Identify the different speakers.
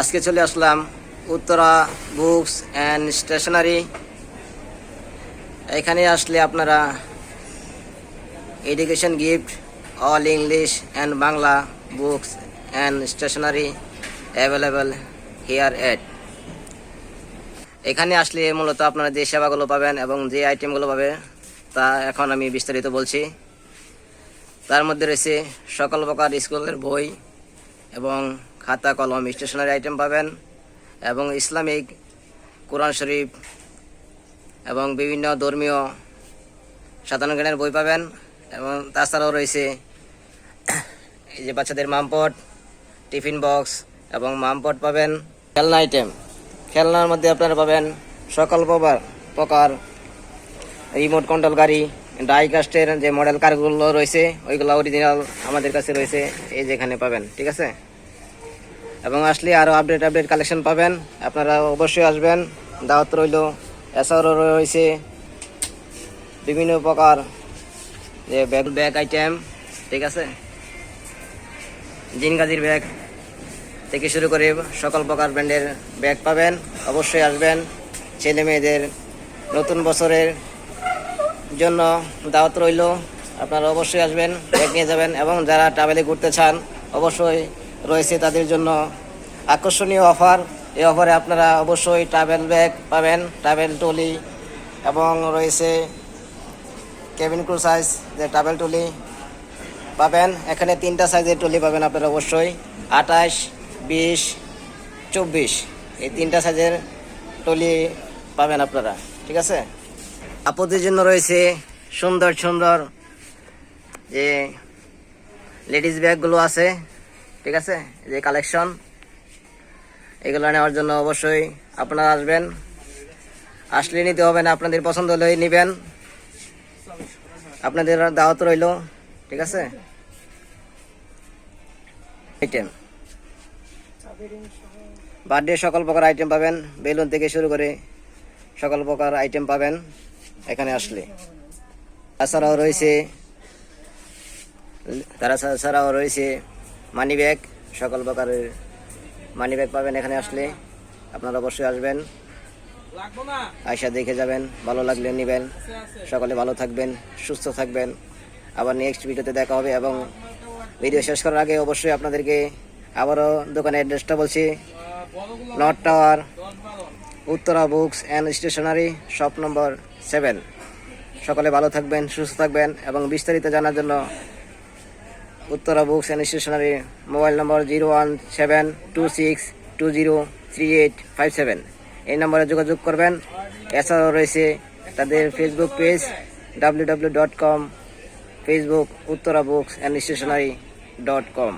Speaker 1: আজকে চলে আসলাম উত্তরা বুকস অ্যান্ড স্টেশনারি। এখানে আসলে আপনারা education gift, all English and Bangla books and stationery available here at. এখানে আসলে মূলত আপনারা যে সেবাগুলো পাবেন এবং যে আইটেমগুলো পাবে, তা এখন আমি বিস্তারিত বলছি। তার মধ্যে রয়েছে সকল প্রকার স্কুলের বই এবং খাতা, কলম, স্টেশনারি আইটেম পাবেন এবং ইসলামিক, কোরআন শরীফ এবং বিভিন্ন ধর্মীয় সাধারণ জ্ঞানের বই পাবেন এবং তাছাড়াও রয়েছে এই যে বাচ্চাদের মামপট, টিফিন বক্স এবং মামপট পাবেন। খেলনা আইটেম। খেলনার মধ্যে আপনারা পাবেন সকল প্রকার প্রকার রিমোট কন্ট্রোল গাড়ি, ডাই কাস্টের যে মডেল কারগুলো রয়েছে, ওইগুলো অরিজিনাল আমাদের কাছে রয়েছে, এই যেখানে পাবেন, ঠিক আছে? এবং আসলে আরও আপডেট আপডেট কালেকশন পাবেন। আপনারা অবশ্যই আসবেন। দাওয়াত রইল, এছাড়াও রয়েছে বিভিন্ন প্রকার যে ব্যাগ ব্যাগ আইটেম ঠিক আছে? জিনগাজির ব্যাগ থেকে শুরু করে সকল প্রকার ব্র্যান্ডের ব্যাগ পাবেন। অবশ্যই আসবেন। ছেলে মেয়েদের নতুন বছরের জন্য দাওয়াত রইল। আপনারা অবশ্যই আসবেন ব্যাগ নিয়ে যাবেন এবং যারা ট্রাভেলে ঘুরতে চান, অবশ্যই রয়েছে তাদের জন্য আকর্ষণীয় অফার। এই অফারে আপনারা অবশ্যই ট্রাভেল ব্যাগ পাবেন ট্রাভেল টলি এবং রয়েছে কেবিন ক্রু সাইজ যে ট্রাভেল টলি পাবেন। এখানে তিনটা সাইজের টলি পাবেন আপনারা অবশ্যই, আঠাশ, বিশ, চব্বিশ। এই তিনটা সাইজের টলি পাবেন আপনারা, ঠিক আছে? আপদের জন্য রয়েছে সুন্দর সুন্দর যে লেডিস ব্যাগগুলো আছে, ঠিক আছে? যে কালেকশন এগুলো নেওয়ার জন্য অবশ্যই আপনারা আসবেন। আসলে নিতে হবে না, আপনাদের পছন্দ হলেই নেবেন। আপনাদের দাওয়াত রইল, ঠিক আছে? আইটেম বার্থডে সকল প্রকার আইটেম পাবেন, বেলুন থেকে শুরু করে সকল প্রকার আইটেম পাবেন এখানে আসলে। তাছাড়াও রয়েছে তারা ছাড়াও রয়েছে মানি ব্যাগ সকল প্রকারের মানি ব্যাগ পাবেন এখানে আসলে। আপনারা অবশ্যই আসবেন। আয়সা দেখে যাবেন, ভালো লাগলে নেবেন। সকলে ভালো থাকবেন, সুস্থ থাকবেন। আবার নেক্সট ভিডিওতে দেখা হবে এবং ভিডিও শেষ করার আগে অবশ্যই আপনাদেরকে আবারও দোকানের অ্যাড্রেসটা বলছি। North tower Uttara books and stationery shop number seven সকলে ভালো থাকবেন, সুস্থ থাকবেন এবং বিস্তারিত জানার জন্য Uttara books and stationery mobile number zero one seven two six two zero three eight five seven. এই নম্বরে যোগাযোগ করবেন। এছাড়াও রয়েছে তাদের Facebook page W W dot com Facebook Uttara books and stationery dot com.